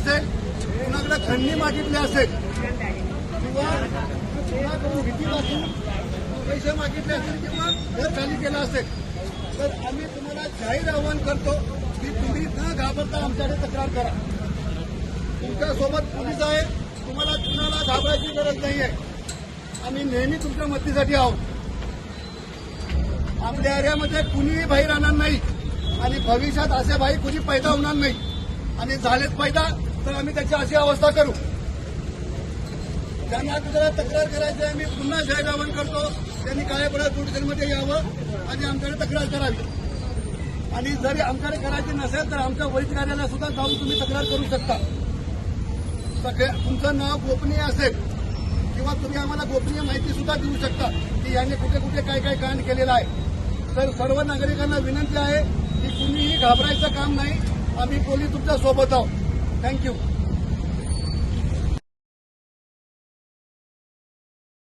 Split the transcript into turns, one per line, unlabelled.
असेल कुणाकडे खंडणी मागितली असेल किंवा कुणाकडून भीती पैसे मागितले असतील किंवा घर खाली केलं असेल तर आम्ही तुम्हाला जाहीर आवाहन करतो की तुम्ही न घाबरता आमच्याकडे तक्रार करा. तुमच्यासोबत पोलीस आहे तुम्हाला कुणाला घाबरायची गरज नाही आहे आम्ही नेहमी तुमच्या मदतीसाठी आहोत. आपल्या एरियामध्ये कुणीही बाहेर राहणार नाही आणि भविष्यात असे भाई कुणी पैदा होणार नाही. आणि झालेच पैदा तर आम्ही त्याची अशी अवस्था करू. त्यांना दुसऱ्या तक्रार करायची आहे. मी पुन्हा जाहीर करतो. त्यांनी काळ्यापडा पोलिसांमध्ये यावं आणि आमच्याकडे तक्रार करावी. आणि जरी आमच्याकडे करायची नसेल तर आमच्या वरिष्ठ कार्यालयात सुद्धा जाऊन तुम्ही तक्रार करू शकता. सगळे तुमचं नाव गोपनीय असेल किंवा तुम्ही आम्हाला गोपनीय माहिती सुद्धा देऊ शकता की याने कुठे कुठे काय काय कांड केलेलं आहे. तर सर्व नागरिकांना विनंती आहे की कुणीही घाबरायचं काम नाही. आम्ही पोलीस तुमच्यासोबत आहोत. Thank you.